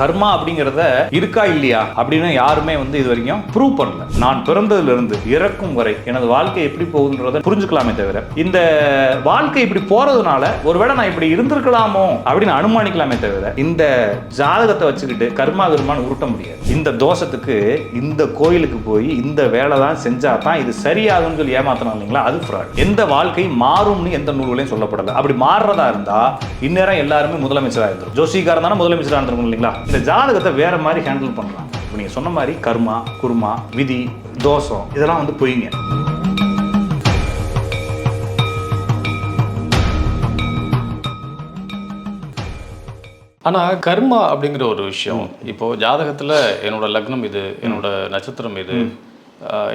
கர்மா அப்படிங்கிறத இருக்கா இல்லையா அப்படின்னு யாருமே வந்து இது வரைக்கும் ப்ரூவ் பண்ணல. நான் பிறந்ததுல இருந்து இறக்கும் வரை எனது வாழ்க்கை எப்படி போகுதுன்றத புரிஞ்சுக்கலாமே தவிர இந்த வாழ்க்கை இப்படி போறதுனால ஒருவேளை நான் இப்படி இருந்திருக்கலாமோ அப்படின்னு அனுமானிக்கலாமே தவிர இந்த ஜாதகத்தை வச்சுக்கிட்டு கர்மா கர்மான்னு உருட்ட முடியாது. இந்த தோஷத்துக்கு இந்த கோயிலுக்கு போய் இந்த வேலை தான் செஞ்சா தான் இது சரியாகும்னு சொல்லி ஏமாத்தணும் இல்லைங்களா? அது ஃப்ராட் எந்த வாழ்க்கை மாறும்னு எந்த நூல்களையும் சொல்லப்படல. அப்படி மாறுறதா இருந்தா இந்நேரம் எல்லாருமே முதலமைச்சராக இருந்திரும். ஜோசிகாரன் தானே முதலமைச்சராக இருந்திருக்கும் இல்லைங்களா? இந்த ஜாதகத்தை வேற மாதிரி ஹேண்டில் பண்ணலாம் இப்போ நீங்க சொன்ன மாதிரி கர்மா குருமா விதி தோஷம் இதெல்லாம் வந்து பொய்ங்க. ஆனா கர்மா அப்படிங்கிற ஒரு விஷயம் இப்போ ஜாதகத்துல என்னோட லக்னம் இது என்னோட நட்சத்திரம் இது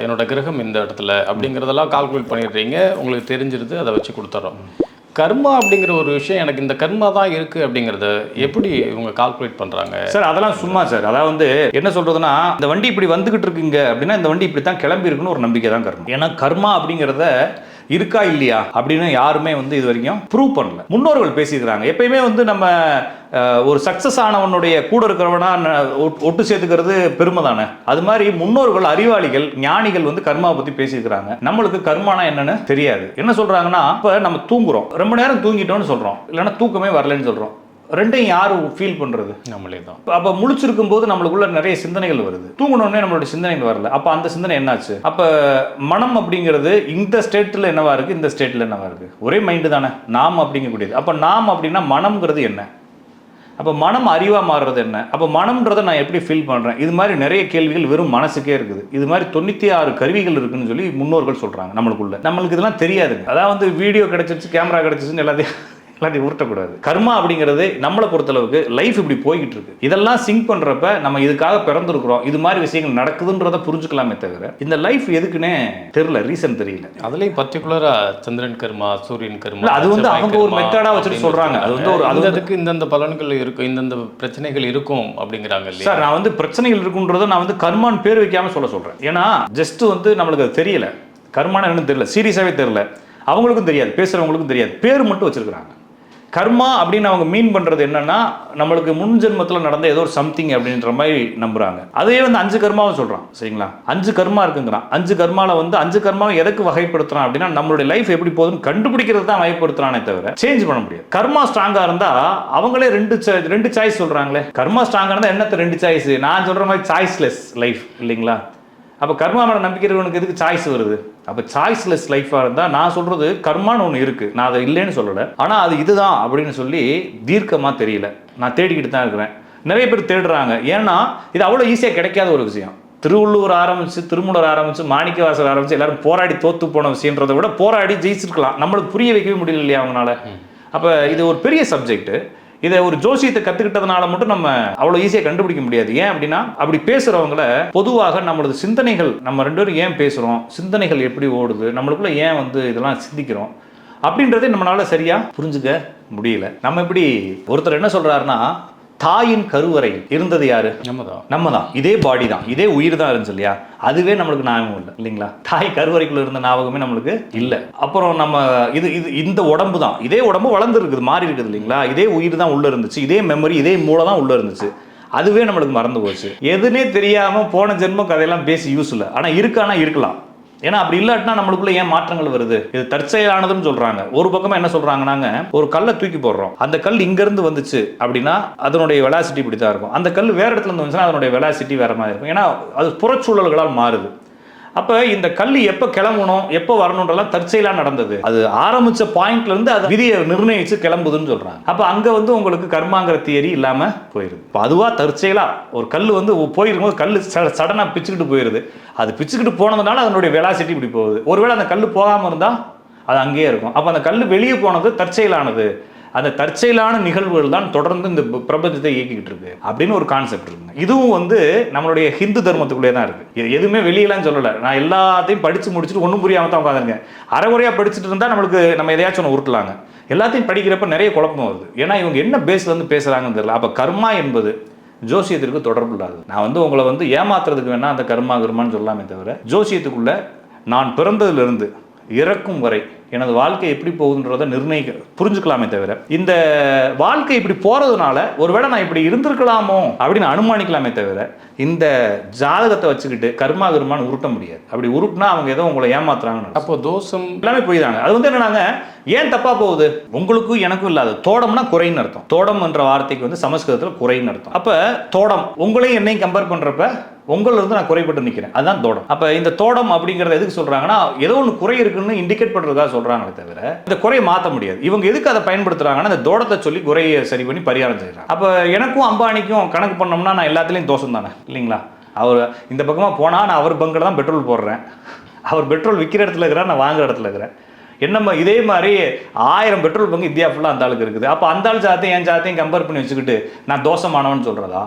என்னோட கிரகம் இந்த இடத்துல அப்படிங்கிறதெல்லாம் கால்குலேட் பண்ணிடுறீங்க உங்களுக்கு தெரிஞ்சிருது அதை வச்சு கொடுத்துட்றோம் கர்மா அப்படிங்கிற ஒரு விஷயம் எனக்கு இந்த கர்மா தான் இருக்கு அப்படிங்கிறத எப்படி இவங்க கால்குலேட் பண்றாங்க? சார் அதெல்லாம் சும்மா சார். அதாவது வந்து என்ன சொல்றதுன்னா இந்த வண்டி இப்படி வந்துகிட்டு இருக்குங்க அப்படின்னா இந்த வண்டி இப்படி தான் கிளம்பி இருக்குன்னு ஒரு நம்பிக்கை தான் கர்மா. ஏன்னா கர்மா அப்படிங்கிறத இருக்கா இல்லையா அப்படின்னு யாருமே வந்து இது வரைக்கும் ப்ரூவ் பண்ணல. முன்னோர்கள் பேசியிருக்கிறாங்க. எப்பயுமே வந்து நம்ம ஒரு சக்சஸ் ஆனவனுடைய கூட இருக்கிறவனா ஒட்- ஒட்டு சேர்த்துக்கிறது பெருமை தானே? அது மாதிரி முன்னோர்கள் அறிவாளிகள் ஞானிகள் வந்து கர்மாவை பத்தி பேசியிருக்கிறாங்க. நம்மளுக்கு கர்மானா என்னன்னு தெரியாது. என்ன சொல்றாங்கன்னா இப்ப நம்ம தூங்குறோம். ரொம்ப நேரம் தூங்கிட்டோம்னு சொல்றோம். இல்லைன்னா தூக்கமே வரலன்னு சொல்றோம். ரெண்டையும் யாரு ஃபீல் பண்றது? நம்மளே தான். அப்ப முழிச்சிருக்கும் போது நம்மளுக்குள்ள நிறைய சிந்தனைகள் வருது. தூங்கினோடனே நம்மளுடைய சிந்தனைகள் வரல. அப்ப அந்த சிந்தனை என்னாச்சு? அப்ப மனம் அப்படிங்கிறது இந்த ஸ்டேட்ல என்னவா இருக்கு? இந்த ஸ்டேட்ல என்னவா இருக்கு? ஒரே மைண்டு தானே. நாம் அப்படிங்கக்கூடியது. அப்ப நாம் அப்படின்னா மனம்ங்கிறது என்ன? அப்ப மனம் அறிவா மாறுறது என்ன? அப்ப மனம்ன்றதை நான் எப்படி ஃபீல் பண்றேன்? இது மாதிரி நிறைய கேள்விகள் வெறும் மனசுக்கே இருக்குது. இது மாதிரி தொண்ணூத்தி ஆறு கருவிகள் இருக்குன்னு சொல்லி முன்னோர்கள் சொல்றாங்க நம்மளுக்குள்ள. நம்மளுக்கு இதெல்லாம் தெரியாதுங்க. அதான் வந்து வீடியோ கிடைச்சிருச்சு கேமரா கிடைச்சிச்சுன்னு எல்லாத்தையும் எல்லாத்தையும் உருட்டக்கூடாது. கர்மா அப்படிங்கிறது நம்மளை பொறுத்தளவுக்கு லைஃப் இப்படி போய்கிட்டு இருக்கு இதெல்லாம் சிங்க் பண்றப்ப நம்ம இதுக்காக பிறந்திருக்கிறோம். இது மாதிரி விஷயங்கள் நடக்குதுன்றத புரிஞ்சுக்கலாமே தவிர இந்த லைஃப் எதுக்குன்னே தெரியல ரீசன் தெரியல. அதுலயும் பர்டிகுலரா சந்திரன் கர்மா சூரியன் கர்மா அது வந்து அவங்க ஒரு ஆ வச்சுட்டு சொல்றாங்க. அது வந்து ஒரு- அது இதுக்கு இந்தந்த பலன்கள் இருக்கும் இந்தந்த பிரச்சனைகள் இருக்கும் அப்படிங்கிறாங்க சார் நான் வந்து பிரச்சனைகள் இருக்குன்றத நான் வந்து கர்மான் பேர் வைக்காம சொல்ல சொல்றேன். ஏன்னா ஜஸ்ட் வந்து நம்மளுக்கு அது தெரியல. கர்மான என்னன்னு தெரியல. சீரியஸாவே தெரியல. அவங்களுக்கும் தெரியாது பேசுறவங்களுக்கும் தெரியாது. பேர் மட்டும் வச்சிருக்காங்க கர்மா அப்படின்னு அவங்க மீன் பண்றது என்னன்னா நம்மளுக்கு முன் ஜென்மத்தில் நடந்த ஏதோ ஒரு சம்திங் அப்படின்ற மாதிரி நம்புறாங்க. அதே வந்து அஞ்சு கர்மாவும் சொல்றான் சரிங்களா? அஞ்சு கர்மா இருக்குங்கிறான். அஞ்சு கர்மாவில் வந்து அஞ்சு கர்மாவை எதுக்கு வகைப்படுத்துறான் அப்படின்னா நம்மளுடைய லைஃப் எப்படி போகுதுன்னு கண்டுபிடிக்கிறது தான் வகைப்படுத்துறானே தவிர சேஞ்ச் பண்ண முடியாது. கர்மா ஸ்ட்ராங்கா இருந்தா அவங்களே ரெண்டு ரெண்டு சாய்ஸ் சொல்றாங்களே. கர்மா ஸ்ட்ராங்கா இருந்தா என்னத்த ரெண்டு சாய்ஸ் நான் சொல்ற மாதிரி சாய்ஸ்லெஸ் லைஃப் இல்லைங்களா? அப்போ கர்மா மேல நம்பிக்கை இருக்கவனுக்கு எதுக்கு சாய்ஸ் வருது? அப்போ சாய்ஸ்லெஸ் லைஃபாக இருந்தால் நான் சொல்றது கர்மான்னு ஒன்று இருக்கு. நான் அதை இல்லைன்னு சொல்லலை. ஆனால் அது இதுதான் அப்படின்னு சொல்லி தீர்க்கமாக தெரியல. நான் தேடிக்கிட்டு தான் இருக்கிறேன். நிறைய பேர் தேடுறாங்க. ஏன்னா இது அவ்வளோ ஈஸியாக கிடைக்காத ஒரு விஷயம். திருவள்ளூர் ஆரம்பிச்சு திருமூலர் ஆரம்பிச்சு மாணிக்கவாசர் ஆரம்பிச்சு எல்லாரும் போராடி தோத்து போன விஷயன்றதை விட போராடி ஜெயிச்சிருக்கலாம். நம்மளுக்கு புரிய வைக்கவே முடியல இல்லையா அவங்களால? அப்போ இது ஒரு பெரிய சப்ஜெக்ட் இதை ஒரு ஜோசியத்தை கத்துக்கிட்டதுனால மட்டும் நம்ம அவ்வளோ ஈஸியாக கண்டுபிடிக்க முடியாது. ஏன் அப்படின்னா அப்படி பேசுறவங்கள பொதுவாக நம்மளது சிந்தனைகள் நம்ம ரெண்டு பேரும் ஏன் பேசுறோம்? சிந்தனைகள் எப்படி ஓடுது? நம்மளுக்குள்ள ஏன் வந்து இதெல்லாம் சிந்திக்கிறோம்? அப்படின்றதே நம்மளால சரியா புரிஞ்சுக்க முடியல. நம்ம இப்படி ஒருத்தர் என்ன சொல்றாருன்னா தாயின் கருவறை இருந்தது யாரு? நம்ம தான் நம்ம தான் இதே பாடி தான். இதே உயிர் தான் இருந்துச்சு இல்லையா? அதுவே நம்மளுக்கு ஞாபகம் இல்லை இல்லைங்களா? தாய் கருவறைக்குள்ள இருந்த ஞாபகமே நம்மளுக்கு இல்லை. அப்புறம் நம்ம இது இது இந்த உடம்பு தான். இதே உடம்பு வளர்ந்து இருக்குது மாறி இருக்குது இல்லைங்களா? இதே உயிர் தான் உள்ள இருந்துச்சு. இதே மெமரி இதே மூளை தான் உள்ள இருந்துச்சு. அதுவே நம்மளுக்கு மறந்து போச்சு. எதுனே தெரியாம போன ஜென்மம் கதையெல்லாம் பேசி யூஸ் இல்லை. ஆனா இருக்கானா இருக்கலாம். ஏன்னா அப்படி இல்லாட்டினா நம்மளுக்குள்ள ஏன் மாற்றங்கள் வருது? இது தற்செயலானதுன்னு சொல்றாங்க. ஒரு பக்கமா என்ன சொல்றாங்கன்னாங்க ஒரு கல்லை தூக்கி போடுறோம். அந்த கல் இங்க இருந்து வந்துச்சு அப்படின்னா அதனுடைய வெலாசிட்டி இப்படி தான் இருக்கும். அந்த கல் வேற இடத்துல இருந்து வந்துச்சுன்னா அதனுடைய வெலாசிட்டி வேற மாதிரி இருக்கும். ஏன்னா அது புறச்சூழல்களால் மாறுது. அப்போ இந்த கல் எப்போ கிளம்பணும் எப்போ வரணுன்றலாம் தற்செயலாக நடந்தது. அது ஆரம்பித்த பாயிண்ட்ல இருந்து அது விதியை நிர்ணயிச்சு கிளம்புதுன்னு சொல்கிறாங்க அப்போ அங்கே வந்து உங்களுக்கு கர்மாங்கிற தியரி இல்லாமல் போயிடுது இப்போ அதுவாக தற்செயலாக ஒரு கல் வந்து போயிருக்கும்போது கல் சடனாக பிச்சுக்கிட்டு போயிடுது அது பிச்சுக்கிட்டு போனதுனால அதனுடைய வெலாசிட்டி இப்படி போகுது. ஒருவேளை அந்த கல் போகாமல் இருந்தால் அது அங்கேயே இருக்கும். அப்போ அந்த கல் வெளியே போனது தற்செயலானது. அந்த தற்செயலான நிகழ்வுகள் தான் தொடர்ந்து இந்த பிரபஞ்சத்தை இயக்கிக்கிட்டு இருக்கு அப்படின்னு ஒரு கான்செப்ட் இருக்குங்க. இதுவும் வந்து நம்மளுடைய ஹிந்து தர்மத்துக்குள்ளே தான் இருக்கு. இது எதுவுமே வெளியெல்லாம் சொல்லலை. நான் எல்லாத்தையும் படித்து முடிச்சுட்டு ஒன்றும் புரியாமல் தான் உட்காந்துருங்க அரைகுறையாக படிச்சுட்டு இருந்தால் நம்மளுக்கு நம்ம எதையாச்சும் ஒன்று உருட்டலாங்க. எல்லாத்தையும் படிக்கிறப்ப நிறைய குழப்பம் வருது. ஏன்னா இவங்க என்ன பேஸ்ல இருந்து பேசுகிறாங்கன்னு தெரியல. அப்போ கர்மா என்பது ஜோசியத்திற்கு தொடர்பு இல்லாது நான் வந்து உங்களை வந்து ஏமாத்துறதுக்கு வேணால் அந்த கர்மா கர்மான்னு சொல்லாமே தவிர ஜோசியத்துக்குள்ளே நான் பிறந்ததுலேருந்து இறக்கும் வரை எனது வாழ்க்கை எப்படி போகுதுன்றதை நிர்ணயிக்க புரிஞ்சுக்கலாமே தவிர இந்த வாழ்க்கை இப்படி போறதுனால ஒருவேளை நான் இப்படி இருந்திருக்கலாமோ அப்படின்னு அனுமானிக்கலாமே தவிர இந்த ஜாதகத்தை வச்சுக்கிட்டு கர்மா கர்மான்னு உருட்ட முடியாது. அப்படி உருட்டுனா அவங்க ஏதோ உங்களை ஏமாத்துறாங்கன்னு. அப்போ தோஷம் எல்லாமே போய் தாங்க அது வந்து என்னன்னாங்க ஏன் தப்பா போகுது? உங்களுக்கும் எனக்கும் இல்லாத தோடம்னா குறைன்னு அர்த்தம். தோடம் என்ற வார்த்தைக்கு வந்து சமஸ்கிருதத்துல குறைன்னு அர்த்தம். அப்ப தோடம் உங்களையும் என்னையும் கம்பேர் பண்றப்ப உங்கள இருந்து நான் குறைபட்டு நிற்கிறேன் அதுதான் தோடம். அப்போ இந்த தோடம் அப்படிங்கிறத எதுக்கு சொல்கிறாங்கன்னா ஏதோ ஒன்று குறை இருக்குன்னு இண்டிகேட் பண்ணுறதுக்காக சொல்கிறாங்களே தவிர இந்த குறையை மாற்ற முடியாது. இவங்க எதுக்கு அதை பயன்படுத்துகிறாங்கன்னா இந்த தோடத்தை சொல்லி குறையை சரி பண்ணி பரிகாரம் செய்கிறாங்க அப்போ எனக்கும் அம்பானிக்கும் கணக்கு பண்ணோம்னா நான் எல்லாத்துலேயும் தோஷம் தானே இல்லைங்களா? அவர் இந்த பக்கமாக போனால் நான் அவர் பங்கில் தான் பெட்ரோல் போடுறேன். அவர் பெட்ரோல் விற்கிற இடத்துல இருக்கிறார் நான் வாங்குற இடத்துல இருக்கிறேன். என்னம்மா இதே மாதிரி ஆயிரம் பெட்ரோல் பங்கு இந்தியா ஃபுல்லாக அந்த ஆளுக்கு இருக்குது. அப்போ அந்த ஆள் ஜாத்தையும் என் ஜாத்தையும் கம்பேர் பண்ணி வச்சுக்கிட்டு நான் தோஷமானவன் சொல்கிறதா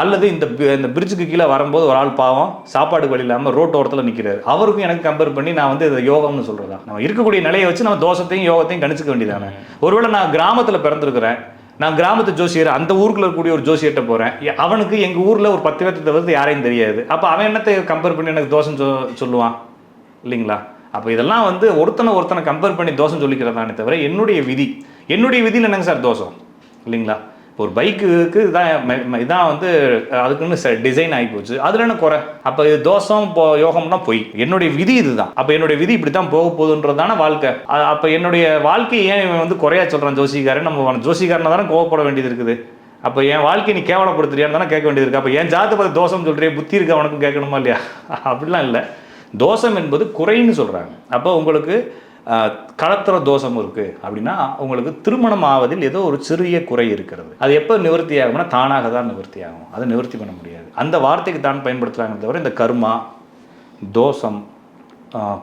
அல்லது இந்த இந்த பிரிட்ஜுக்கு கீழே வரும்போது ஒரு ஆள் பாவம் சாப்பாடு வழி இல்லாமல் ரோட் ஓரத்தில் நிற்கிறாரு அவருக்கும் எனக்கு கம்பேர் பண்ணி நான் வந்து இதை யோகம்னு சொல்கிறதா நம்ம இருக்கக்கூடிய நிலையை வச்சு நம்ம தோஷத்தையும் யோகத்தையும் கணிச்சிக்க வேண்டியதானே ஒருவேளை நான் கிராமத்தில் பிறந்திருக்கிறேன். நான் கிராமத்து ஜோசியர் அந்த ஊருக்குள்ள இருக்கக்கூடிய ஒரு ஜோசியர்கிட்ட போகிறேன் அவனுக்கு எங்கள் ஊரில் ஒரு பத்து பேர்த்த வந்து யாரையும் தெரியாது. அப்போ அவன் என்னத்தை கம்பேர் பண்ணி எனக்கு தோஷம் சொ சொல்லுவான்? இல்லைங்களா? அப்போ இதெல்லாம் வந்து ஒருத்தனை ஒருத்தனை கம்பேர் பண்ணி தோஷம் சொல்லிக்கிறதானே தவிர என்னுடைய விதி. என்னுடைய விதியில் என்னங்க சார் தோஷம்? இல்லைங்களா? இப்போ ஒரு பைக்குக்கு இதான் இதான் வந்து அதுக்குன்னு டிசைன் ஆகி போச்சு. அதில் என்ன குறை? அப்போ இது தோஷம் இப்போ யோகம்னா பொய். என்னுடைய விதி இதுதான். அப்போ என்னுடைய விதி இப்படி தான் போக போகுதுன்றதான வாழ்க்கை அப்போ என்னுடைய வாழ்க்கையை ஏன் இவன் வந்து குறையா சொல்கிறான் ஜோசிகாரன்? நம்ம அவன் ஜோசிகாரனை தானே கோவப்பட வேண்டியது இருக்குது. அப்போ என் வாழ்க்கையை நீ கேவலப்படுத்துறியான்னு தானே கேட்க வேண்டியது இருக்கு. அப்போ என் ஜாத்து பார்த்து தோஷம் சொல்றியே? புத்தி இருக்கு? அவனுக்கும் கேட்கணுமா இல்லையா? அப்படிலாம் இல்லை. தோஷம் என்பது குறைன்னு சொல்கிறாங்க அப்போ உங்களுக்கு கலத்திர தோஷம் இருக்குது அப்படின்னா உங்களுக்கு திருமணம் ஆவதில் ஏதோ ஒரு சிறிய குறை இருக்கிறது. அது எப்போ நிவர்த்தி ஆகும்னா தானாக தான் நிவர்த்தி ஆகும். அதை நிவர்த்தி பண்ண முடியாது. அந்த வார்த்தைக்கு தான் பயன்படுத்துகிறாங்க தவிர இந்த கர்மா தோஷம்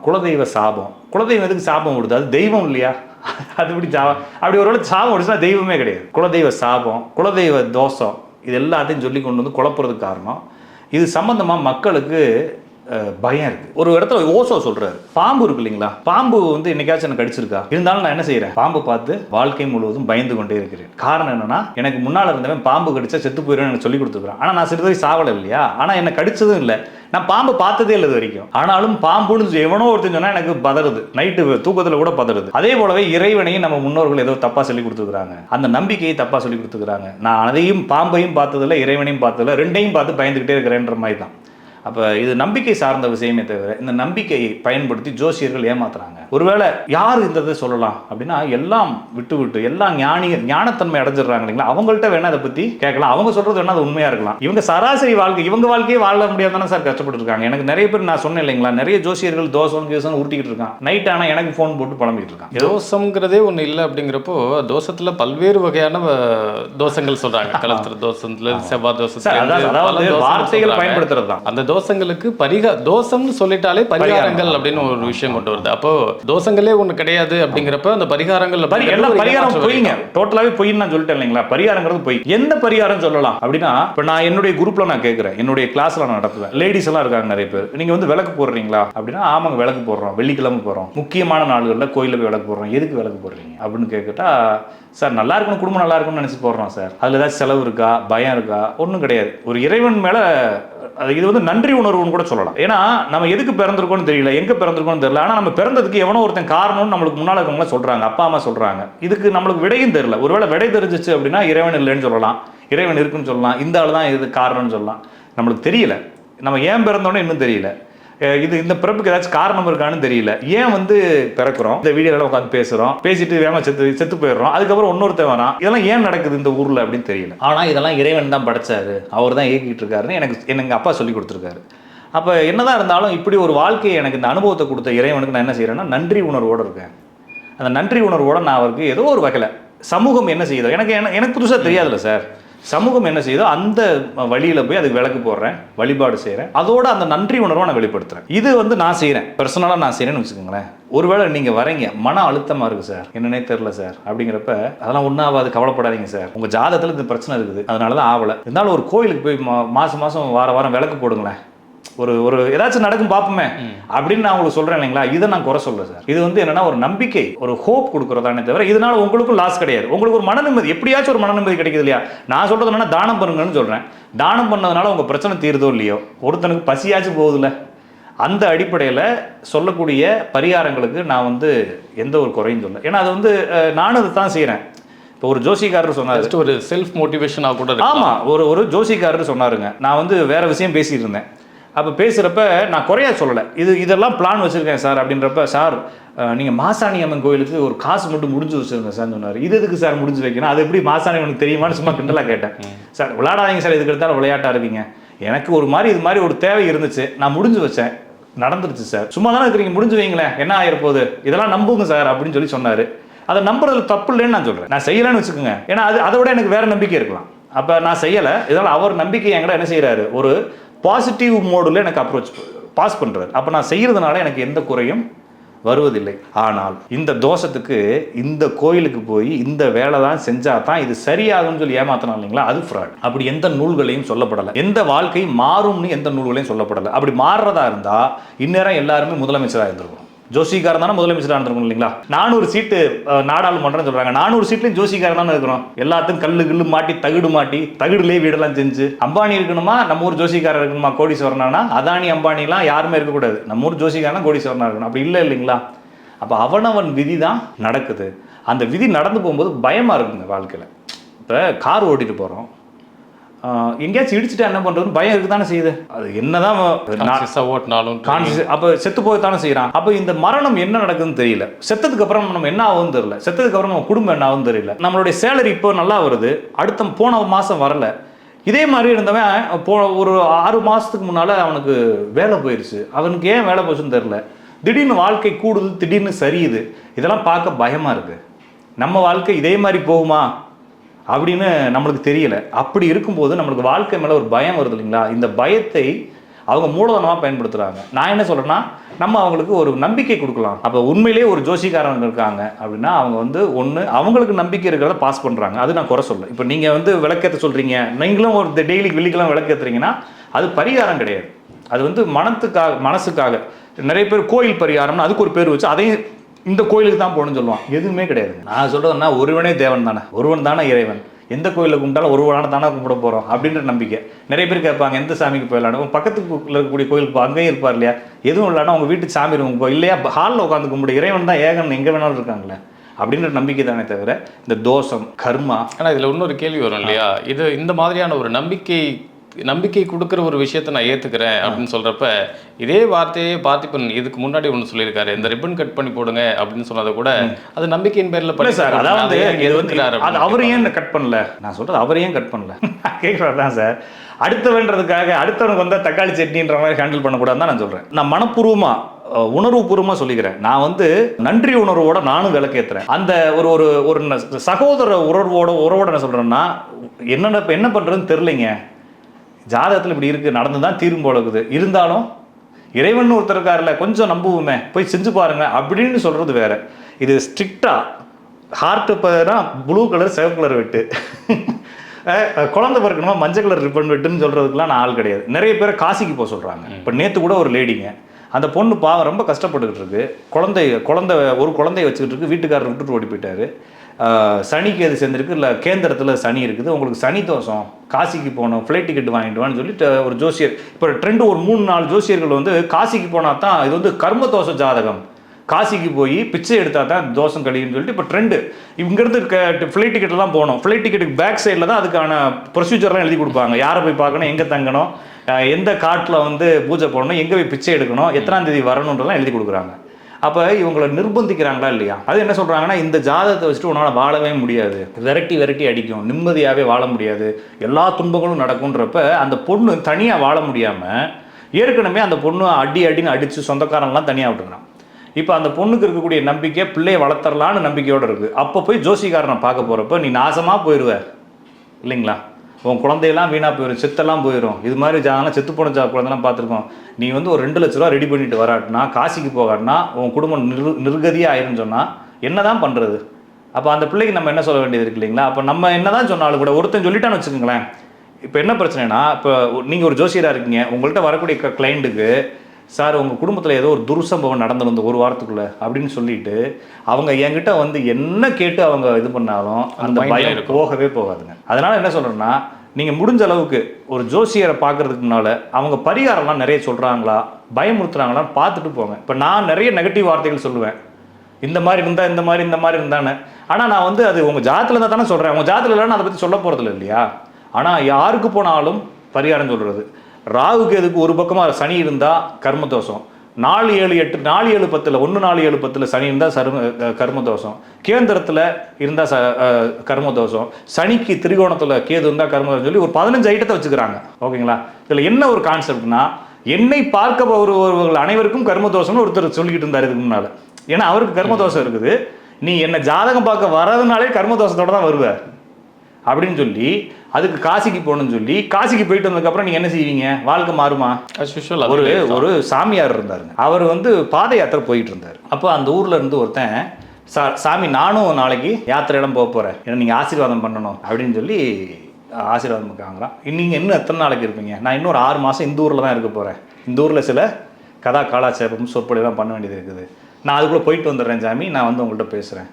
குலதெய்வ சாபம். குலதெய்வம் எதுக்கு சாபம் விடுது? அது தெய்வம் இல்லையா? அது இப்படி சாபம்? அப்படி ஒரு வேளை சாபம் விடுச்சுன்னா தெய்வமே கிடையாது. குலதெய்வ சாபம் குலதெய்வ தோஷம் இது எல்லாத்தையும் சொல்லி கொண்டு வந்து குழப்புறதுக்கு காரணம். இது சம்பந்தமாக மக்களுக்கு பயம் இருக்கு. ஒரு இடத்துல ஓசோ சொல்றாரு. பாம்பு இருக்கு இல்லைங்களா? பாம்பு வந்து என்னைக்காச்சும் எனக்கு கடிச்சிருக்கா? இருந்தாலும் நான் என்ன செய்யறேன் பாம்பு பார்த்து வாழ்க்கை முழுவதும் பயந்து கொண்டே இருக்கிறேன். காரணம் என்னன்னா எனக்கு முன்னால இருந்தவன் பாம்பு கடிச்சா செத்து போயிடும் எனக்கு சொல்லி கொடுத்துருக்கான் ஆனா நான் சிறிது சாவலை இல்லையா? ஆனா என்னை கடிச்சதும் இல்லை. நான் பாம்பு பார்த்ததே இல்லை வரைக்கும். ஆனாலும் பாம்புன்னு எவனோ ஒருத்தன் சொன்னா எனக்கு பதறுது. நைட்டு தூக்கத்துல கூட பதறுது. அதே போலவே இறைவனையும் நம்ம முன்னோர்கள் ஏதோ தப்பா சொல்லி கொடுத்துருக்காங்க அந்த நம்பிக்கையை தப்பா சொல்லி கொடுத்துருக்காங்க நான் அதையும் பாம்பையும் பார்த்ததில்ல இறைவனையும் பார்த்ததில்ல ரெண்டையும் பார்த்து பயந்துகிட்டே இருக்கிறேன்ற மாதிரி தான். அப்போ இது நம்பிக்கை சார்ந்த விஷயமே தவிர இந்த நம்பிக்கையை பயன்படுத்தி ஜோசியர்கள் ஏமாத்துறாங்க. ஒருவேளை யார் இந்த இதை சொல்லலாம் அப்படின்னா எல்லாம் விட்டு விட்டு எல்லாம் ஞானி ஞானத்தன்மை அடைஞ்சிடுறாங்க இல்லைங்களா? அவங்கள்ட்ட வேணா அதை பத்தி கேட்கலாம். அவங்க சொல்றது வேணா அது உண்மையா இருக்கலாம். இவங்க சராசரி வாழ்க்கை இவங்க வாழ்க்கையே வாழ முடியாதானே சார் கஷ்டப்பட்டு இருக்காங்க எனக்கு நிறைய பேர் நான் சொன்னேன் இல்லைங்களா நிறைய ஜோசியர்கள் தோசம் கீசம் உருட்டிக்கிட்டு இருக்கான் நைட் ஆனா எனக்கு ஃபோன் போட்டு புலம்பிக்கிட்டு இருக்கான் ஏதோ தோஷங்கிறதே ஒண்ணு இல்லை அப்படிங்கிறப்போ தோஷத்துல பல்வேறு வகையான அஹ், தோஷங்கள் சொல்றாங்க. கலத்திர தோஷத்துல செவ்வாய் அதாவது வார்த்தைகள் பயன்படுத்துறது தான் அந்த தோஷங்களுக்கு பரிகா தோஷம்னு சொல்லிட்டாலே பரிகாரங்கள். அப்படின்னு ஒரு விஷயம் கொண்டு வருது. அப்போ தோஷங்களே ஒண்ணு கிடையாது அப்படிங்கிறப்ப அந்த பரிகாரங்கள் ஒரு பரிகாரம் பொய்ங்க. டோட்டலாவே பொய்ன்னு நான் சொல்லிட்டேன் இல்லைங்களா? பரிகாரங்கிறது பொய். எந்த பரிகாரம் சொல்லலாம்? அப்படின்னா இப்போ நான் என்னுடைய குரூப்ல நான் கேட்குறேன் என்னுடைய கிளாஸ்ல நான் நடத்துவேன். லேடிஸ் எல்லாம் இருக்காங்க நிறைய பேர். நீங்க வந்து விளக்கு போடுறீங்களா? அப்படின்னா ஆமாங்க விளக்கு போடுறோம். வெள்ளிக்கிழமை போறோம். முக்கியமான நாள்களில் கோயிலில் போய் விளக்கு போடுறோம். எதுக்கு விளக்கு போடுறீங்க? அப்படின்னு கேட்கட்டா சார் நல்லா இருக்கணும் குடும்பம் நல்லா இருக்கணும்னு நினச்சி போடுறோம் சார். அதில் ஏதாச்சும் செலவு இருக்கா? பயம் இருக்கா? ஒன்றும் கிடையாது. ஒரு இறைவன் மேலே அது இது வந்து நன்றி உணர்வுன்னு கூட சொல்லலாம். ஏன்னா நம்ம எதுக்கு பிறந்திருக்கோம்னு தெரியல எங்கே பிறந்திருக்கோம்னு தெரியல. ஆனால் நம்ம பிறந்ததுக்கு எவனோ ஒருத்தன் காரணம்னு நம்மளுக்கு முன்னால் இருக்கவங்க சொல்கிறாங்க அப்பா அம்மா சொல்கிறாங்க இதுக்கு நம்மளுக்கு விடையும் தெரியல. ஒருவேளை விடை தெரிஞ்சிச்சு அப்படின்னா இறைவன் இல்லைன்னு சொல்லலாம். இறைவன் இருக்குன்னு சொல்லலாம். இந்த ஆள் தான் இது காரணம்னு சொல்லலாம். நம்மளுக்கு தெரியல. நம்ம ஏன் பிறந்தோன்னு இன்னும் தெரியல. இது இந்த பிறப்புக்கு ஏதாச்சும் காரணம் இருக்கான்னு தெரியல. ஏன் வந்து பிறக்கிறோம்? இந்த வீடியோல உட்காந்து பேசுறோம். பேசிட்டு வேகமா செத்து செத்து போயிடுறோம். அதுக்கப்புறம் இன்னொருத்தன் வரான். இதெல்லாம் ஏன் நடக்குது இந்த ஊர்ல அப்படின்னு தெரியல. ஆனா இதெல்லாம் இறைவன் தான் படைச்சாரு. அவர் தான் இயக்கிட்டு இருக்காருன்னு எனக்கு எங்கள் அப்பா சொல்லி கொடுத்துருக்காரு. அப்ப என்னதான் இருந்தாலும் இப்படி ஒரு வாழ்க்கையை எனக்கு இந்த அனுபவத்தை கொடுத்த இறைவனுக்கு நான் என்ன செய்யறேன்னா நன்றி உணர்வோட இருக்கேன். அந்த நன்றி உணர்வோட நான் அவருக்கு ஏதோ ஒரு வகையில் சமூகம் என்ன செய்யுதோ எனக்கு எனக்கு புதுசாக தெரியாதுல்ல சார். சமூகம் என்ன செய்யுதோ அந்த வழியில் போய் அதுக்கு விளக்கு போடுறேன் வழிபாடு செய்கிறேன் அதோட அந்த நன்றி உணர்வை நான் வெளிப்படுத்துறேன். இது வந்து நான் செய்கிறேன் பர்சனலாக நான் செய்கிறேன்னு வச்சுக்கோங்களேன். ஒருவேளை நீங்கள் வரீங்க மன அழுத்தமாக இருக்குது சார். என்னன்னே தெரில சார். அப்படிங்கிறப்ப அதெல்லாம் ஒன்றாவது கவலைப்படாதீங்க சார். உங்கள் ஜாதகத்தில் இந்த பிரச்சனை இருக்குது. அதனால தான் ஆகலை இருந்தாலும் ஒரு கோயிலுக்கு போய் மா மாதம் மாதம் வார வாரம் விளக்கு போடுங்களேன். ஒரு ஒரு ஏதாச்சும் நடக்கும் பார்ப்போமே அப்படின்னு நான் உங்களுக்கு சொல்றேன் இல்லைங்களா? இதை நான் குறை சொல்ல சார். இது வந்து என்னன்னா ஒரு நம்பிக்கை ஒரு ஹோப் கொடுக்குறதானே தவிர இதனால உங்களுக்கும் லாஸ் கிடையாது. உங்களுக்கு ஒரு மன நிம்மதி எப்படியாச்சும் ஒரு மன நிம்மதி கிடைக்குது இல்லையா? நான் சொல்றது என்னன்னா தானம் பண்ணுங்கன்னு சொல்றேன். தானம் பண்ணதுனால உங்க பிரச்சனை தீருதோ இல்லையோ? ஒருத்தனுக்கு பசியாச்சும் போகுதுல்ல. அந்த அடிப்படையில் சொல்லக்கூடிய பரிகாரங்களுக்கு நான் வந்து எந்த ஒரு குறையும் சொல்ல ஏன்னா அது வந்து நானும் அதை தான் செய்கிறேன் இப்போ ஒரு ஜோசிக்காரர் சொன்னார். ஒரு செல்ஃப் மோட்டிவேஷனாக கூட இருக்கலாம். ஆமா ஒரு ஒரு ஜோசிக்காரர் சொன்னாருங்க. நான் வந்து வேற விஷயம் பேசிட்டு இருந்தேன். அப்போ பேசுகிறப்ப நான் குறையா சொல்லலை. இது இதெல்லாம் பிளான் வச்சுருக்கேன் சார் அப்படின்றப்ப சார் அஹ், நீங்க மாசாணி அம்மன் கோயிலுக்கு ஒரு காசு மட்டும் முடிஞ்சு வச்சிருங்க சார் சொன்னார். இது எதுக்கு சார் முடிஞ்சு வைக்கணும்? அது எப்படி மாசாணி அம்மனுக்கு தெரியுமான்னு சும்மா கிண்டலாக கேட்டேன். சார் விளையாடாதீங்க சார் இதுக்கு எடுத்தாலும் விளையாட்டா இருக்கீங்க. எனக்கு ஒரு மாதிரி இது மாதிரி ஒரு தேவை இருந்துச்சு. நான் முடிஞ்சு வச்சேன். நடந்துருச்சு சார். சும்மா தானே இருக்கிறீங்க முடிஞ்சு வைங்களேன். என்ன ஆயிர போகுது இதெல்லாம் நம்புங்க சார் அப்படின்னு சொல்லி சொன்னாரு. அதை நம்புறதுல தப்பு இல்லைன்னு நான் சொல்றேன். நான் செய்யலைன்னு வச்சுக்கோங்க. ஏன்னா அது அதை விட எனக்கு வேற நம்பிக்கை இருக்கலாம். அப்ப நான் செய்யலை. இதனால அவர் நம்பிக்கை என்கிட்ட என்ன செய்யறாரு ஒரு பாசிட்டிவ் மோடில் எனக்கு அப்ரோச் பாஸ் பண்ணுறாரு அப்போ நான் செய்கிறதுனால எனக்கு எந்த குறையும் வருவதில்லை. ஆனால் இந்த தோஷத்துக்கு இந்த கோயிலுக்கு போய் இந்த வேலை தான் செஞ்சா தான் இது சரியாகும்னு சொல்லி ஏமாத்தினா இல்லைங்களா? அது ஃப்ராட் அப்படி எந்த நூல்களையும் சொல்லப்படலை. எந்த வாழ்க்கை மாறும்னு எந்த நூல்களையும் சொல்லப்படலை. அப்படி மாறுறதா இருந்தால் இந்நேரம் எல்லாருமே முதலமைச்சராக இருந்திருக்கும் ஜோசிகாரன் தானே முதலமைச்சராக இருந்திருக்கும் இல்லைங்களா? நானூறு சீட்டு நாடாளுமன்றம்னு நாடாளுமன்றம் சொல்றாங்க. நானூறு சீட்லையும் ஜோசிகாரன் தானே இருக்கிறோம். எல்லாத்துக்கும் கல்லு கில்லு மாட்டி தகுடு மாட்டி தகுடுலேயே வீடெல்லாம் செஞ்சு அம்பானி இருக்கணுமா? நம்ம ஊர் ஜோசிக்காரர் இருக்கணுமா? கோடீஸ்வரனா அதானி அம்பானிலாம் யாருமே இருக்கக்கூடாது. நம்ம ஊர் ஜோசிகாரனா கோடீஸ்வரனா இருக்கணும். அப்படி இல்லை இல்லைங்களா? அப்போ அவனவன் விதி தான் நடக்குது. அந்த விதி நடந்து போகும்போது பயமாக இருக்குங்க வாழ்க்கையில். இப்போ கார் ஓட்டிட்டு போகிறோம் எங்கேயாச்சும் இடிச்சுட்டா என்ன பண்ணுறதுன்னு பயம் இருக்கு தானே செய்யுது. அது என்னதான் ஓட்டினாலும் கான்சியஸ் அப்போ செத்து போய் தானே செய்கிறான் அப்போ இந்த மரணம் என்ன நடக்குதுன்னு தெரியல. செத்ததுக்கு அப்புறம் நம்ம என்ன ஆகும்னு தெரியல. செத்ததுக்கு அப்புறம் நம்ம குடும்பம் என்ன ஆகும்னு தெரியல. நம்மளுடைய சேலரி இப்போ நல்லா வருது. அடுத்த போன மாதம் வரல. இதே மாதிரி இருந்தவன் போ ஒரு ஆறு மாதத்துக்கு முன்னால் அவனுக்கு வேலை போயிடுச்சு அவனுக்கு ஏன் வேலை போச்சுன்னு தெரியல. திடீர்னு வாழ்க்கை கூடுது திடீர்னு சரியுது. இதெல்லாம் பார்க்க பயமாக இருக்குது நம்ம வாழ்க்கை இதே மாதிரி போகுமா? அப்படின்னு நம்மளுக்கு தெரியல. அப்படி இருக்கும்போது நம்மளுக்கு வாழ்க்கை மேலே ஒரு பயம் வருது இல்லைங்களா? இந்த பயத்தை அவங்க மூலதனமாக பயன்படுத்துகிறாங்க நான் என்ன சொல்கிறேன்னா நம்ம அவங்களுக்கு ஒரு நம்பிக்கை கொடுக்கலாம். அப்போ உண்மையிலேயே ஒரு ஜோசிக்காரங்க இருக்காங்க அப்படின்னா அவங்க வந்து ஒன்று அவங்களுக்கு நம்பிக்கை இருக்கிறத பாஸ் பண்ணுறாங்க அது நான் குறை சொல்ல இப்போ நீங்கள் வந்து விளக்கேற்ற சொல்கிறீங்க நீங்களும் ஒரு டெய்லி வெள்ளிக்கெல்லாம் விளக்கேற்றுறீங்கன்னா அது பரிகாரம் கிடையாது. அது வந்து மனத்துக்காக மனசுக்காக. நிறைய பேர் கோயில் பரிகாரம்னு அதுக்கு ஒரு பேர் வச்சு அதையும் இந்த கோயிலுக்கு தான் போகணும்னு சொல்லுவான். எதுவுமே கிடையாது. நான் சொல்றதுன்னா ஒருவனே தேவன் தானே. ஒருவன் தானே இறைவன். எந்த கோயிலில் கும்பிட்டாலும் ஒருவனான தானே கும்பிட போகிறோம் அப்படின்ற நம்பிக்கை. நிறைய பேர் கேட்பாங்க எந்த சாமிக்கு போயிடலாம் பக்கத்துக்கு இருக்கக்கூடிய கோயிலுக்கு அங்கேயும் இருப்பார் இல்லையா? எதுவும் இல்லைன்னா உங்கள் வீட்டு சாமி இருக்கும் போ. இல்லையா? ஹாலில் உட்காந்து கும்பிடு. இறைவன் தான் ஏகன் எங்கே வேணாலும் இருக்காங்களே. அப்படின்ற நம்பிக்கை தானே தவிர இந்த தோஷம் கர்மா. ஆனா இதுல இன்னொரு கேள்வி வரும் இல்லையா? இது இந்த மாதிரியான ஒரு நம்பிக்கை நம்பிக்கை கொடுக்குற ஒரு விஷயத்தை நான் ஏத்துக்கிறேன் அப்படின்னு சொல்றப்ப இதே வார்த்தையே பார்த்திபன் இதுக்கு முன்னாடி ஒன்று சொல்லியிருக்காரு. இந்த ரிப்பன் கட் பண்ணி போடுங்க அப்படின்னு சொன்னதை கூட அது நம்பிக்கையின் பேர்ல பண்ணி சார். அதாவது அதை ஏன் இது வந்து எதிர்க்கிறாரு அது அப்படின்னு அவர் கேட்பாங்க. ஏன் கட் பண்ணல? நான் சொல்றது அவர் ஏன் கட் பண்ணல? கேட்குறது தான் சார். அடுத்தவன்றதுக்காக அடுத்தவனுக்கு வந்தால் தக்காளி சட்னின்ற மாதிரி ஹேண்டில் பண்ணக்கூடாதுன்னு தான் நான் சொல்கிறேன் நான் மனப்பூர்வமாக உணர்வுபூர்வமாக சொல்லிக்கிறேன். நான் வந்து நன்றி உணர்வோட நானும் விளக்கேற்றுறேன் அந்த ஒரு ஒரு ஒரு சகோதர உறவோட உறவோட என்ன சொல்கிறேன்னா என்னென்ன இப்போ என்ன பண்ணுறதுன்னு தெரிலைங்க ஜாதகத்தில் இப்படி இருக்குது நடந்து தான் தீரும் போல இருக்குது. இருந்தாலும் இறைவன் ஒருத்தர் இருக்காருல்ல கொஞ்சம் நம்புவோமே போய் செஞ்சு பாருங்க அப்படின்னு சொல்கிறது வேற. இது ஸ்ட்ரிக்டாக ஹார்ட்டு பார்த்தா ப்ளூ கலர் சிவப்பு கலர் வெட்டு. குழந்தை பிறக்கணுமா மஞ்சள் கலர் ரிப்பன் வெட்டுன்னு சொல்கிறதுக்குலாம் நான் ஆள் கிடையாது. நிறைய பேரை காசிக்கு போக சொல்கிறாங்க இப்போ நேற்று கூட ஒரு லேடிங்க அந்த பொண்ணு பாவம் ரொம்ப கஷ்டப்பட்டுக்கிட்டு இருக்கு. குழந்தை குழந்தை ஒரு குழந்தைய வச்சுக்கிட்டு இருக்கு. வீட்டுக்காரர் விட்டுட்டு ஓடி போயிட்டாரு. சனிக்கு எது சேர்ந்துருக்கு இல்லை கேந்திரத்தில் சனி இருக்குது. உங்களுக்கு சனி தோஷம் காசிக்கு போகணும் ஃப்ளைட் டிக்கெட் வாங்கிட்டு வான்னு சொல்லிட்டு ஒரு ஜோசியர் இப்போ ட்ரெண்டு ஒரு மூணு நாலு ஜோசியர்கள் வந்து காசிக்கு போனால் தான் இது வந்து கர்ம தோஷ ஜாதகம். காசிக்கு போய் பிச்சை எடுத்தால் தான் தோஷம் கழியும்னு சொல்லிட்டு இப்போ ட்ரெண்டு இங்கேருந்து ஃப்ளைட் டிக்கெட்லாம் போகணும். ஃப்ளைட் டிக்கெட்டுக்கு பேக் சைடில் தான் அதுக்கான ப்ரொசீஜர்லாம் எழுதி கொடுப்பாங்க. யாரை போய் பார்க்கணும் எங்கே தங்கணும் எந்த காட்டில் வந்து பூஜை போடணும் எங்கே போய் பிச்சை எடுக்கணும் எத்தனாம் தேதி வரணுன்றலாம் எழுதி கொடுக்குறாங்க. அப்போ இவங்களை நிர்பந்திக்கிறாங்களா இல்லையா? அது என்ன சொல்கிறாங்கன்னா இந்த ஜாதகத்தை வச்சுட்டு உன்னால் வாழவே முடியாது. விரட்டி விரட்டி அடிக்கும். நிம்மதியாகவே வாழ முடியாது. எல்லா துன்பங்களும் நடக்குன்றப்ப அந்த பொண்ணு தனியாக வாழ முடியாமல் ஏற்கனவே அந்த பொண்ணு அடி அடின்னு அடித்து சொந்தக்காரன்லாம் தனியாக விட்டுறான் இப்போ அந்த பொண்ணுக்கு இருக்கக்கூடிய நம்பிக்கை பிள்ளையை வளர்த்தரலான்னு நம்பிக்கையோடு இருக்குது அப்போ போய் ஜோசிகாரனை பார்க்க போகிறப்ப நீ நாசமாக போயிடுவ இல்லைங்களா? உன் குழந்தையெல்லாம் வீணாக போயிடும் செத்தெல்லாம் போயிடும் இது மாதிரி ஜாதகம் செத்து போன ஜா குழந்தைலாம் பார்த்துருக்கோம். நீ வந்து ஒரு ரெண்டு லட்ச ரூபா ரெடி பண்ணிட்டு வராட்டினா காசிக்கு போகாட்டினா உன் குடும்பம் நிர் நிர்கதியாக ஆயிரும்னு சொன்னால் என்ன தான் பண்ணுறது அப்போ அந்த பிள்ளைக்கு நம்ம என்ன சொல்ல வேண்டியது இருக்கு இல்லைங்களா? அப்போ நம்ம என்ன தான் சொன்னாலும் கூட ஒருத்தன் சொல்லிட்டான்னு வச்சுக்கோங்களேன். இப்போ என்ன பிரச்சனைனா இப்போ நீங்கள் ஒரு ஜோசியராக இருக்கீங்க. உங்கள்கிட்ட வரக்கூடிய கிளைண்ட்டுக்கு சார் உங்கள் குடும்பத்தில் ஏதோ ஒரு துர்சம்பவம் நடந்திருந்த ஒரு வாரத்துக்குள்ளே அப்படின்னு சொல்லிட்டு அவங்க என்கிட்ட வந்து என்ன கேட்டு அவங்க இது பண்ணாலும் அந்த பயம். போகவே போகாதுங்க. அதனால என்ன சொல்றேன்னா நீங்கள் முடிஞ்ச அளவுக்கு ஒரு ஜோசியரை பார்க்கறதுக்கு முன்னால் அவங்க பரிகாரம்லாம் நிறைய சொல்கிறாங்களா பயமுறுத்துறாங்களான்னு பார்த்துட்டு போங்க. இப்போ நான் நிறைய நெகட்டிவ் வார்த்தைகள் சொல்லுவேன். இந்த மாதிரி இருந்தா இந்த மாதிரி இந்த மாதிரி இருந்தானே ஆனால் நான் வந்து அது உங்கள் ஜாதத்தில் இருந்தால் தானே சொல்கிறேன் உங்கள் ஜாதத்தில் இல்லைன்னு அதை பற்றி சொல்ல போகிறதில்ல இல்லையா? ஆனால் யாருக்கு போனாலும் பரிகாரம் சொல்கிறது ராகுக்கு எதுக்கு ஒரு பக்கமாக சனி இருந்தால் கர்ம தோஷம் நாலு ஏழு எட்டு நாலு ஏழு பத்தில் ஒன்று நாலு ஏழு பத்தில் சனி இருந்தால் சரும அஹ் கர்ம தோஷம் கேந்திரத்தில் இருந்தால் ச அஹ் கர்ம தோஷம் சனிக்கு திரிகோணத்தில் கேது இருந்தால் கர்ம தோஷம் சொல்லி ஒரு பதினஞ்சு ஐட்டத்தை வச்சுக்கிறாங்க. ஓகேங்களா? இதில் என்ன ஒரு கான்செப்ட்னா என்னை பார்க்க வருபவர்கள் அனைவருக்கும் கர்ம தோஷம்னு ஒருத்தர் சொல்லிக்கிட்டு இருந்தார் இதுக்கு முன்னால். ஏன்னா அவருக்கு கர்ம தோஷம் இருக்குது. நீ என்ன ஜாதகம் பார்க்க வர்றதுனாலே கர்ம தோஷத்தோட தான் வருவார் அப்படின்னு சொல்லி அதுக்கு காசிக்கு போகணும்னு சொல்லி காசிக்கு போயிட்டு வந்ததுக்கப்புறம் நீங்கள் என்ன செய்வீங்க? வாழ்க்கை மாறுமா? Usual ஒரு ஒரு சாமியார் இருந்தாருங்க. அவர் வந்து பாத யாத்திரை போயிட்டு இருந்தார். அப்போ அந்த ஊர்ல இருந்து ஒருத்தன் சா சாமி நானும் நாளைக்கு யாத்திரையிடம் போக போகிறேன் ஏன்னா நீங்கள் ஆசீர்வாதம் பண்ணணும். அப்படின்னு சொல்லி ஆசீர்வாதம் பார்க்குறாங்களாம் நீங்கள் இன்னும் எத்தனை நாளைக்கு இருப்பீங்க? நான் இன்னும் ஒரு ஆறு மாதம் இந்த ஊரில் தான் இருக்க போகிறேன் இந்த ஊரில் சில கதா காலாச்சாரம் சொற்பொழிலாம் பண்ண வேண்டியது இருக்குது. நான் அதுக்குள்ளே போயிட்டு வந்துடுறேன் சாமி. நான் வந்து உங்கள்கிட்ட பேசுகிறேன்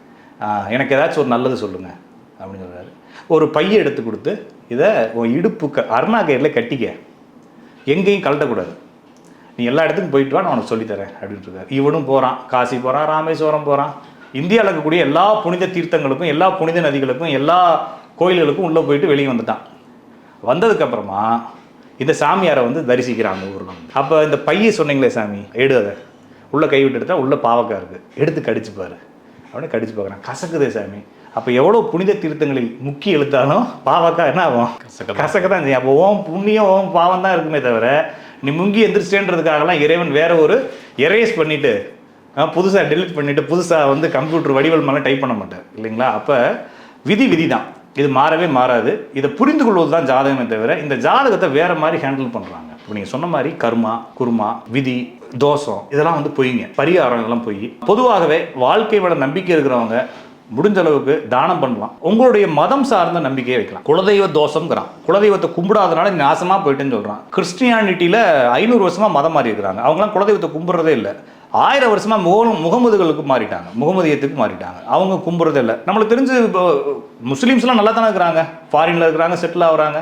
எனக்கு ஏதாச்சும் ஒரு நல்லது சொல்லுங்கள் அப்படின்னு சொல்றாரு. ஒரு பையை எடுத்து கொடுத்து இதை உன் இடுப்பு க அருணா கயிறில் கட்டிக்க. எங்கேயும் கழட்டக்கூடாது. நீ எல்லா இடத்துக்கும் போயிட்டு வா நான் உனக்கு சொல்லித்தரேன் அப்படின்ட்டு இருக்காரு இவனும் போகிறான் காசி போகிறான் ராமேஸ்வரம் போகிறான் இந்தியாவில் இருக்கக்கூடிய எல்லா புனித தீர்த்தங்களுக்கும் எல்லா புனித நதிகளுக்கும் எல்லா கோயில்களுக்கும் உள்ளே போயிட்டு வெளியே வந்துட்டான். வந்ததுக்கப்புறமா இந்த சாமியாரை வந்து தரிசிக்கிறான் அந்த ஊரில் அப்போ இந்த பையை சொன்னீங்களே சாமி எடு அதை. உள்ளே கை விட்டு எடுத்தா உள்ளே பாவக்காய் இருக்குது எடுத்து கடிச்சுப்பார் அப்படின்னு கடிச்சு பார்க்குறான். கசக்குதே சாமி. அப்போ எவ்வளோ புனித தீர்த்தங்களில் முக்கி இழுத்தாலும் பாவக்காய் என்ன ஆகும்? கசக்க தான் செய்யும். அப்போ ஓம் புண்ணியம் ஓம் பாவம் தான் இருக்குமே தவிர நீ முங்கி எந்திரிச்சிட்டேன்றதுக்காகலாம் இறைவன் வேற ஒரு எரேஸ் பண்ணிட்டு புதுசாக டெலிட் பண்ணிட்டு புதுசாக வந்து கம்ப்யூட்டர் வடிவல் மேலே டைப் பண்ண மாட்டேன் இல்லைங்களா? அப்போ விதி விதி தான் இது மாறவே மாறாது. இதை புரிந்து கொள்வது தான் ஜாதகமே தவிர இந்த ஜாதகத்தை வேற மாதிரி ஹேண்டில் பண்ணுறாங்க இப்போ நீங்கள் சொன்ன மாதிரி கர்மா குருமா விதி தோஷம் இதெல்லாம் வந்து பொய்ங்க. பரிகாரம் இதெல்லாம் பொய். பொதுவாகவே வாழ்க்கை மேல நம்பிக்கை இருக்கிறவங்க முடிஞ்ச அளவுக்கு தானம் பண்ணலாம். உங்களுடைய மதம் சார்ந்த நம்பிக்கையை வைக்கலாம். குலதெய்வ தோஷம்ங்கிறான். குலதெய்வத்தை கும்பிடாதனால நாசமாக போயிட்டுன்னு போயிட்டேன்னு கிறிஸ்டியானிட்டியில் ஐநூறு வருஷமாக மதம் மாறி இருக்கிறாங்க. அவங்களாம் குலதெய்வத்தை கும்பிட்றதே இல்லை. ஆயிரம் வருஷமாக முகம் முகமதுகளுக்கு மாறிட்டாங்க. முகமதியத்துக்கு மாறிட்டாங்க. அவங்க கும்பிட்றதே இல்லை. நம்மளுக்கு தெரிஞ்சு இப்போ முஸ்லீம்ஸ்லாம் நல்லா தானே இருக்கிறாங்க. ஃபாரினில் இருக்கிறாங்க செட்டில் ஆகுறாங்க.